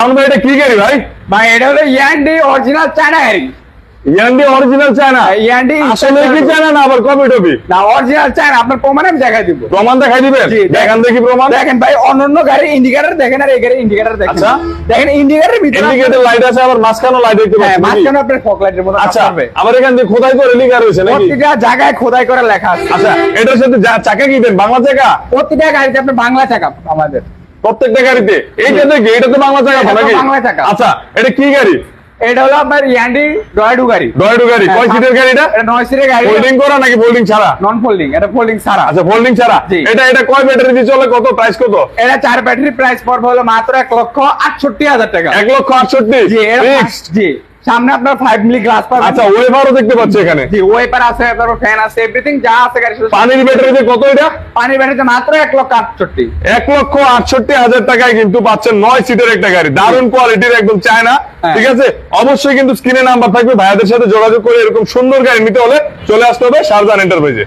আমার এটা কি গাড়ি ভাই? ভাই এটা হলো ইয়ান্ডি অরিজিনাল চায়না গাড়ি ইয়ান্ডি অরিজিনাল চায়না ইয়ান্ডি আসলে কি চায়না না আবার কপি টপি? না অরিজিনাল চায়না আপনার প্রমাণ আমি দেখাই দিব। প্রমাণ দেখাই দিবেন? জি, দেখি প্রমাণ। দেখেন ভাই অন্যান্য গাড়ি ইন্ডিকেটর দেখেন আর এই গাড়ি ইন্ডিকেটর দেখেন। আচ্ছা। দেখেন ইন্ডিকেটরের ভিতরে ইন্ডিকেটর লাইট আছে আবার মাঝখানে লাইট দেখতে হ্যাঁ মাঝখানে আপনার ফক লাইটের মতো আচ্ছা আবার এখান খোদাই করে লিখা রয়েছে নাকি? প্রতিটা জায়গায় খোদাই করে লেখা আছে। আচ্ছা এটার সাথে চাকা কি দেন? বাংলা চাকা? প্রতিটা গাড়িতে আপনার বাংলা চাকা আমাদের প্রত্যেকটা গাড়িতে। এইটা দেখি এটা তো বাংলা চাকা নাকি? বাংলা চাকা। আচ্ছা এটা কি গাড়ি? এটা হলো আপনার ইয়ান্ডি ডয়াডু গাড়ি। ডয়েডু গাড়ি। হ্যাঁ, কয় সিটের গাড়ি এটা এটা নয় সিটের গাড়ি। ফোল্ডিং করা নাকি ফোল্ডিং ছাড়া? নন ফোল্ডিং এটা ফোল্ডিং ছাড়া। আচ্ছা ফোল্ডিং ছাড়া। এটা এটা কয় ব্যাটারি দিয়ে চলে? কত? প্রাইস কত? এটা চার ব্যাটারি প্রাইস পড়বে হলো মাত্র এক লক্ষ আটষট্টি হাজার টাকা। এক লক্ষ আটষট্টি? জি জি। সামনে আপনার ফাইভ মিলি গ্লাস পাবেন। আচ্ছা ওয়েবারও দেখতে পাচ্ছি এখানে। জি ওয়েপার আছে তারপর ফ্যান আছে এভরিথিং যা আছে গাড়ি পানির ব্যাটারিতে কত এটা? পানির ব্যাটারিতে মাত্র এক লক্ষ আটষট্টি। এক লক্ষ আটষট্টি হাজার টাকায় কিন্তু পাচ্ছেন নয় সিটের একটা গাড়ি। দারুণ কোয়ালিটির একদম চায়না। হ্যাঁ। ঠিক আছে? অবশ্যই কিন্তু স্ক্রিনে নাম্বার থাকবে। ভাইয়াদের সাথে যোগাযোগ করে এরকম সুন্দর গাড়ি নিতে হলে চলে আসতে হবে শারজান এন্টারপ্রাইজে